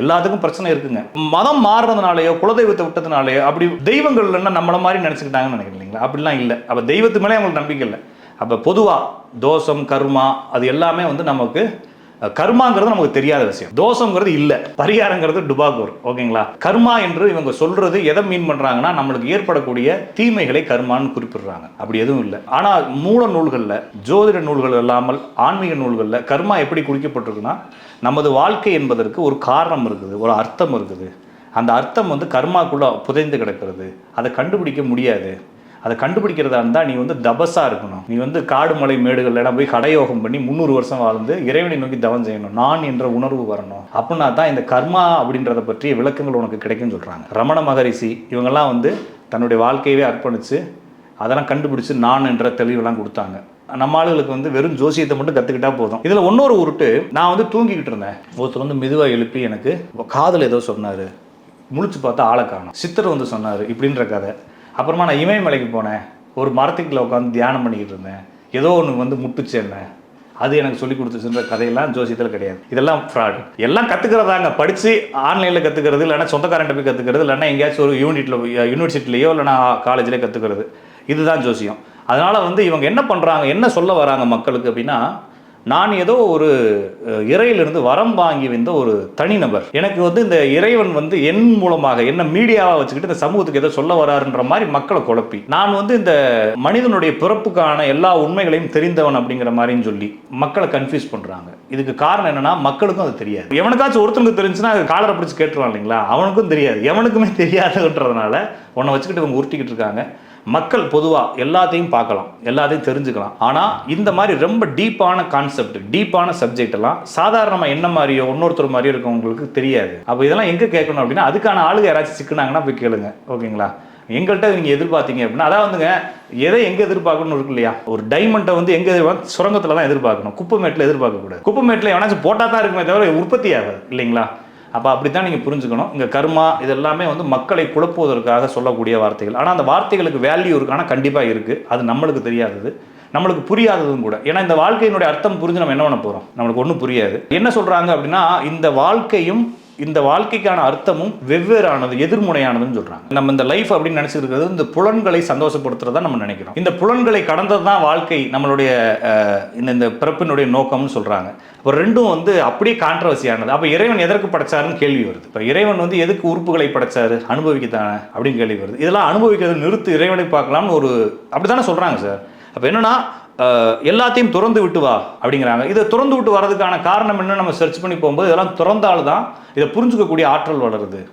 எல்லாத்துக்கும் பிரச்சனை இருக்குங்க. மதம் மாறுறதுனாலயோ குலதெய்வத்தை விட்டதுனாலயோ அப்படி தெய்வங்கள் இல்லைன்னா நம்மள மாதிரி நினச்சிக்கிட்டாங்கன்னு நினைக்கிறீங்களா? அப்படிலாம் இல்லை. அப்போ தெய்வத்து மேலே அவங்களுக்கு நம்பிக்கை இல்லை. அப்போ பொதுவாக தோஷம் கர்மா அது எல்லாமே வந்து நமக்கு கர்மாங்கிறது நமக்கு தெரியாத விஷயம். தோஷங்கிறது இல்லை. பரிகாரங்கிறது டுபாகூர். ஓகேங்களா? கர்மா என்று இவங்க சொல்றது எதை மீன் பண்றாங்கன்னா நம்மளுக்கு ஏற்படக்கூடிய தீமைகளை கர்மான்னு குறிப்பிடுறாங்க. அப்படி எதுவும் இல்லை. ஆனால் மூல நூல்களில் ஜோதிட நூல்கள் இல்லாமல் ஆன்மீக நூல்களில் கர்மா எப்படி குறிக்கப்பட்டிருக்குன்னா நமது வாழ்க்கை என்பதற்கு ஒரு காரணம் இருக்குது ஒரு அர்த்தம் இருக்குது. அந்த அர்த்தம் வந்து கர்மாக்குள்ள புதைந்து கிடக்கிறது. அதை கண்டுபிடிக்க முடியாது. அதை கண்டுபிடிக்கிறதா இருந்தால் நீ வந்து தபஸாக இருக்கணும். நீ வந்து காடு மலை மேடுகள்லாம் எல்லாம் போய் கடையோகம் பண்ணி முந்நூறு வருஷம் வாழ்ந்து இறைவனை நோக்கி தவம் செய்யணும். நான் என்ற உணர்வு வரணும். அப்படின்னா தான் இந்த கர்மா அப்படின்றத பற்றிய விளக்கங்கள் உனக்கு கிடைக்கும்னு சொல்கிறாங்க ரமண மகரிஷி இவங்கெல்லாம் வந்து தன்னுடைய வாழ்க்கையவே அர்ப்பணித்து அதெல்லாம் கண்டுபிடிச்சி நான் என்ற தெளிவெல்லாம் கொடுத்தாங்க. நம்ம ஆளுகளுக்கு வந்து வெறும் ஜோசியத்தை மட்டும் கற்றுக்கிட்டா போதும். இதில் இன்னொரு உருட்டு நான் வந்து தூங்கிக்கிட்டு இருந்தேன். ஒருத்தர் வந்து மெதுவாக எழுப்பி எனக்கு காதில் ஏதோ சொன்னார். முழிச்சு பார்த்தா ஆளை காணும். சித்தர் வந்து சொன்னார் இப்படின்ற கதை. அப்புறமா நான் இமயமலைக்கு போனேன். ஒரு மரத்துக்குள்ளே உட்காந்து தியானம் பண்ணிக்கிட்டு இருந்தேன். ஏதோ ஒன்று வந்து முட்டுச்சு என்ன. அது எனக்கு சொல்லி கொடுத்துச்சுன்ற கதையெல்லாம் ஜோசியத்தில் கிடையாது. இதெல்லாம் ஃப்ராடு எல்லாம் கற்றுக்கிறதாங்க படித்து ஆன்லைனில் கற்றுக்கிறது இல்லைன்னா சொந்தக்காரன்ட்ட போய் கற்றுக்கிறது இல்லைன்னா எங்கேயாச்சும் ஒரு யூனிட்டில் யூனிவர்சிட்டிலேயோ இல்லைனா காலேஜ்லேயே கற்றுக்கிறது இதுதான் ஜோசியம். அதனால் வந்து இவங்க என்ன பண்ணுறாங்க என்ன சொல்ல வராங்க மக்களுக்கு அப்படின்னா நான் ஏதோ ஒரு இறையிலிருந்து வரம் வாங்கி வந்த ஒரு தனிநபர் எனக்கு வந்து இந்த இறைவன் வந்து என் மூலமாக என்ன மீடியாவை வச்சுக்கிட்டு இந்த சமூகத்துக்கு ஏதோ சொல்ல வராருன்ற மாதிரி மக்களை குழப்பி. நான் வந்து இந்த மனிதனுடைய பிறப்புக்கான எல்லா உண்மைகளையும் தெரிந்தவன் அப்படிங்கிற மாதிரின்னு சொல்லி மக்களை கன்ஃபியூஸ் பண்ணுறாங்க இதுக்கு காரணம் என்னன்னா மக்களுக்கும் அது தெரியாது. எவனுக்காச்சும் ஒருத்தனுக்கு தெரிஞ்சுன்னா அது காலரை பிடிச்சி கேட்டுருவான் இல்லைங்களா? அவனுக்கும் தெரியாது. எவனுக்குமே தெரியாதுன்றதுனால உன்னை வச்சுக்கிட்டு இவங்க உருட்டிக்கிட்டு இருக்காங்க. மக்கள் பொதுவாக எல்லாத்தையும் பார்க்கலாம் எல்லாத்தையும் தெரிஞ்சுக்கலாம். ஆனால் இந்த மாதிரி ரொம்ப டீப்பான கான்செப்ட் டீப்பான சப்ஜெக்ட் எல்லாம் சாதாரணமாக என்ன மாதிரியோ இன்னொருத்தர் மாதிரியோ இருக்கவங்களுக்கு தெரியாது. அப்போ இதெல்லாம் எங்கே கேட்கணும் அப்படின்னா அதுக்கான ஆளுங்க யாராச்சும் சிக்கினாங்கன்னா போய் கேளுங்க. ஓகேங்களா? எங்கள்கிட்ட நீங்கள் எதிர்பார்த்தீங்க அப்படின்னா அதான் வந்துங்க எதை எங்கே எதிர்பார்க்கணும் இருக்கு இல்லையா? ஒரு டைமண்டை வந்து எங்கே எதிர்பார்க்க சுரங்கத்தில் தான் எதிர்பார்க்கணும். குப்பைமேட்டில் எதிர்பார்க்கக்கூடாது. குப்பைமேட்டில் எவனாச்சும் போட்டால் தான் இருக்குமே தவிர உற்பத்தி ஆகாது இல்லைங்களா? அப்போ அப்படி தான் நீங்கள் புரிஞ்சுக்கணும். இங்கே கர்மா இதெல்லாமே வந்து மக்களை குழப்புவதற்காக சொல்லக்கூடிய வார்த்தைகள். ஆனால் அந்த வார்த்தைகளுக்கு வேல்யூ இருக்கு ஆனால் கண்டிப்பாக இருக்குது அது நம்மளுக்கு தெரியாதது. நம்மளுக்கு புரியாததும் கூட. ஏன்னா இந்த வாழ்க்கையினுடைய அர்த்தம் புரிஞ்சு நம்ம என்ன பண்ண போகிறோம் நம்மளுக்கு ஒன்றும் புரியாது. என்ன சொல்கிறாங்க அப்படின்னா இந்த வாழ்க்கையும் இந்த வாழ்க்கைக்கான அர்த்தமும் வெவ்வேறானது எதிர்முனையானதுன்னு சொல்றாங்க. நம்ம இந்த லைஃப் அப்படின்னு நினைச்சிருக்கிறது இந்த புலன்களை சந்தோஷப்படுத்துறதா நம்ம நினைக்கிறோம். இந்த புலன்களை கடந்தது தான் வாழ்க்கை நம்மளுடைய இந்த இந்த பிறப்பினுடைய நோக்கம்னு சொல்றாங்க. இப்போ ரெண்டும் வந்து அப்படியே கான்ட்ரவர்சியானது அப்போ இறைவன் எதற்கு படைச்சாருன்னு கேள்வி வருது. இப்போ இறைவன் வந்து எதுக்கு உறுப்புகளை படைச்சாரு? அனுபவிக்கத்தானே? அப்படின்னு கேள்வி வருது. இதெல்லாம் அனுபவிக்கிறது நிறுத்து இறைவனை பார்க்கலாம்னு ஒரு அப்படித்தானே சொல்கிறாங்க சார். அப்போ என்னன்னா எல்லாத்தையும் திறந்து விட்டு வா அப்படிங்கிறாங்க. இதை திறந்து விட்டு வரதுக்கான காரணம் என்ன? நம்ம சர்ச் பண்ணி போகும்போது இதெல்லாம் திறந்தால்தான் இதை புரிஞ்சுக்கக்கூடிய ஆற்றல் வளருது.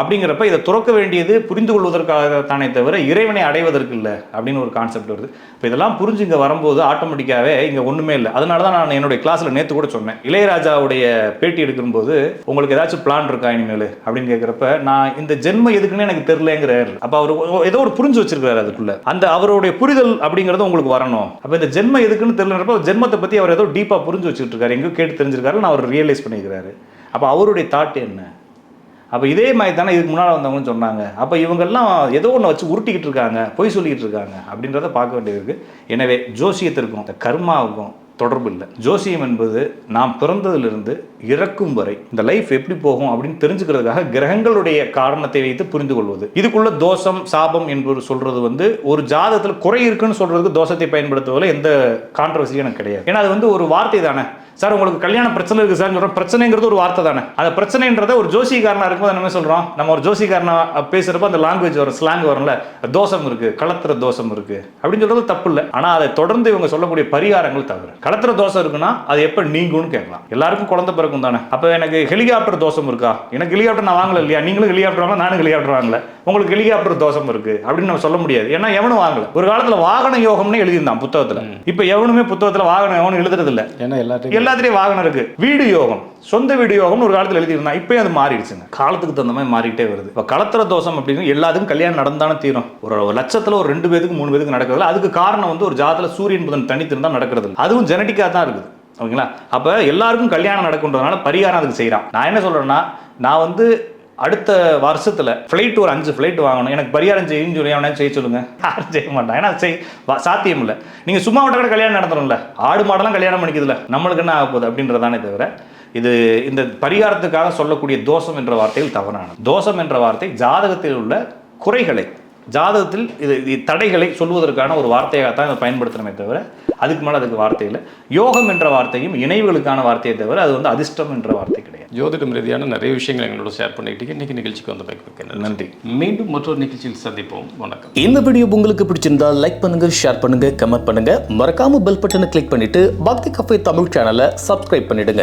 அப்படிங்கிறப்ப இதை துறக்க வேண்டியது புரிந்து கொள்வதற்காக தானே தவிர இறைவனை அடைவதற்கு இல்லை அப்படின்னு ஒரு கான்செப்ட் வருது. இப்போ இதெல்லாம் புரிஞ்சு இங்கே வரும்போது ஆட்டோமேட்டிக்காகவே இங்கே ஒன்றுமே இல்லை. அதனால தான் நான் என்னுடைய கிளாஸில் நேற்று கூட சொன்னேன். இளையராஜாவுடைய பேட்டி எடுக்கும்போது உங்களுக்கு ஏதாச்சும் பிளான் இருக்கா இனிமேல்? அப்படின்னு கேட்குறப்ப நான் இந்த ஜென்ம எதுக்குன்னு எனக்கு தெரிலங்கிறார் அப்போ அவர் ஏதோ ஒரு புரிஞ்சு வச்சிருக்காரு அதுக்குள்ள. அந்த அவருடைய புரிதல் அப்படிங்கிறது உங்களுக்கு வரணும். அப்போ இந்த ஜென்ம எதுக்குன்னு தெரியலன்றப்ப ஜென்மத்தை பற்றி அவர் ஏதோ டீப்பாக புரிஞ்சு வச்சுட்டு இருக்காரு. எங்கேயோ கேட்டு தெரிஞ்சிருக்காரு நான் அவர் ரியலைஸ் பண்ணிக்கிறாரு. அப்போ அவருடைய தாட் என்ன? அப்போ இதே மாதிரி தானே இதுக்கு முன்னால் வந்தவங்கன்னு சொன்னாங்க. அப்போ இவங்கெல்லாம் ஏதோ ஒன்று வச்சு உருட்டிக்கிட்டு இருக்காங்க பொய் சொல்லிக்கிட்டு இருக்காங்க அப்படின்றத பார்க்க வேண்டியது இருக்குது எனவே ஜோசியத்திற்கும் இந்த கர்மாவுக்கும் தொடர்பு இல்லை. ஜோசியம் என்பது நாம் பிறந்ததிலிருந்து இறக்கும் வரை இந்த லைஃப் எப்படி போகும் அப்படின்னு தெரிஞ்சுக்கிறதுக்காக கிரகங்களுடைய காரணத்தை வைத்து புரிந்து கொள்வது. இதுக்குள்ள தோஷம் சாபம் என்பது சொல்றது வந்து ஒரு ஜாதகத்தில் குறை இருக்குன்னு சொல்றதுக்கு தோஷத்தை பயன்படுத்துவதில் எந்த கான்ட்ரவர்சியும் எனக்கு கிடையாது. ஏன்னா அது வந்து ஒரு வார்த்தை தானே. சார் உங்களுக்கு கல்யாண பிரச்சனை இருக்கு சார் பிரச்சனைங்கிறது ஒரு வார்த்தை தானே. அந்த பிரச்சனைன்றத ஒரு ஜோசிகாரனா இருக்கும்போது நம்ம சொல்றோம்? நம்ம ஒரு ஜோசிகாரனா பேசுறப்ப அந்த லாங்குவேஜ் வரும் ஸ்லாங் வரும்ல. தோஷம் இருக்கு களத்திர தோஷம் இருக்கு. அப்படின்னு சொல்றது தப்பு இல்லை. ஆனா அதை தொடர்ந்து இவங்க சொல்லக்கூடிய பரிகாரங்கள் தவிர. களத்திர தோஷம் இருக்குன்னா அது எப்ப நீங்கும்னு கேட்கலாம். எல்லாருக்கும் குழந்தை பிறக்கும் தானே? அப்ப எனக்கு ஹெலிகாப்டர் தோஷம் இருக்கா? எனக்கு ஹெலிகாப்டர் நான் வாங்கல இல்லையா? நீங்களும் ஹெலிகாப்டர் வாங்கல நானும் ஹெலிகாப்டர் வாங்கல. உங்களுக்கு ஹெலிகாப்டர் தோஷம் இருக்கு அப்படின்னு நம்ம சொல்ல முடியாது. ஏன்னா எவனும் வாங்கல. ஒரு காலத்துல வாகன யோகம்னு எழுதியிருந்தான் புத்தகத்துல. இப்ப எவனுமே புத்தகத்துல வாகன யோகம்னு எழுதுறது இல்ல ஏன்னா எல்லாத்தையும் எல்லாத்துலயும் வாகனம் இருக்கு. வீடு யோகம். சொந்த வீடு யோகம்னு ஒரு காலத்துல எழுதியிருந்தான். இப்பயும் அது மாறிடுச்சுங்க. காலத்துக்கு தகுந்த மாதிரி மாறிட்டே வருது. இப்போ களத்திர தோஷம் அப்படின்னு எல்லாத்துக்கும் கல்யாணம் நடந்தானே தீரும். ஒரு லட்சத்துல ஒரு ரெண்டு பேருக்கு மூணு பேருக்கு நடக்கிறதுல அதுக்கு காரணம் வந்து ஒரு ஜாதத்துல சூரியன் புதன் தனித்திருந்தா நடக்கிறது. அதுவும் ஜெனட்டிக்கா தான் இருக்குது. ஓகேங்களா? அப்போ எல்லாருக்கும் கல்யாணம் நடக்குன்றதுனால பரிகாரம் அதுக்கு செய்கிறான் நான் என்ன சொல்கிறேன்னா நான் வந்து அடுத்த வருஷத்தில் ஃப்ளைட் ஒரு அஞ்சு ஃப்ளைட் வாங்கணும். எனக்கு பரிகாரம் செய்யுன்னு சொல்லி அவனே செய்ய சொல்லுங்கள் யாரும் செய்ய மாட்டான். ஏன்னா செய் வா- சாத்தியம் இல்லை நீங்கள் சும்மா விட்ட கூட கல்யாணம் நடத்தணும்ல. ஆடு மாடெல்லாம் கல்யாணம் பண்ணிக்கிறதுல. நம்மளுக்கு என்ன ஆக போகுது அப்படின்றதானே தவிர இது இந்த பரிகாரத்துக்காக சொல்லக்கூடிய தோஷம் என்ற வார்த்தையில் தவறானது. தோஷம் என்ற வார்த்தை ஜாதகத்தில் உள்ள குறைகளை ஜாதகத்தில் இது தடைகளை சொல்வதற்கான ஒரு வார்த்தையாக தான் இதை பயன்படுத்தணுமே தவிர அதுக்கு மேலே அதுக்கு வார்த்தை இல்லை. யோகம் என்ற வார்த்தையும் இணைவுகளுக்கான வார்த்தையை தவிர அது வந்து அதிர்ஷ்டம் என்ற வார்த்தை கிடையாது. ஜோதிடம் ரீதியான நிறைய விஷயங்கள் எங்களோட ஷேர் பண்ணிக்கிட்டீங்க. இன்னைக்கு நிகழ்ச்சிக்கு வந்து வைக்க நன்றி. மீண்டும் மற்றொரு நிகழ்ச்சியில் சந்திப்போம். வணக்கம். இந்த வீடியோ உங்களுக்கு பிடிச்சிருந்தா லைக் பண்ணுங்க ஷேர் பண்ணுங்க கமெண்ட் பண்ணுங்க. மறக்காம பெல் பட்டனை கிளிக் பண்ணிட்டு பக்தி கஃபே தமிழ் சேனலை சப்ஸ்கிரைப் பண்ணிடுங்க.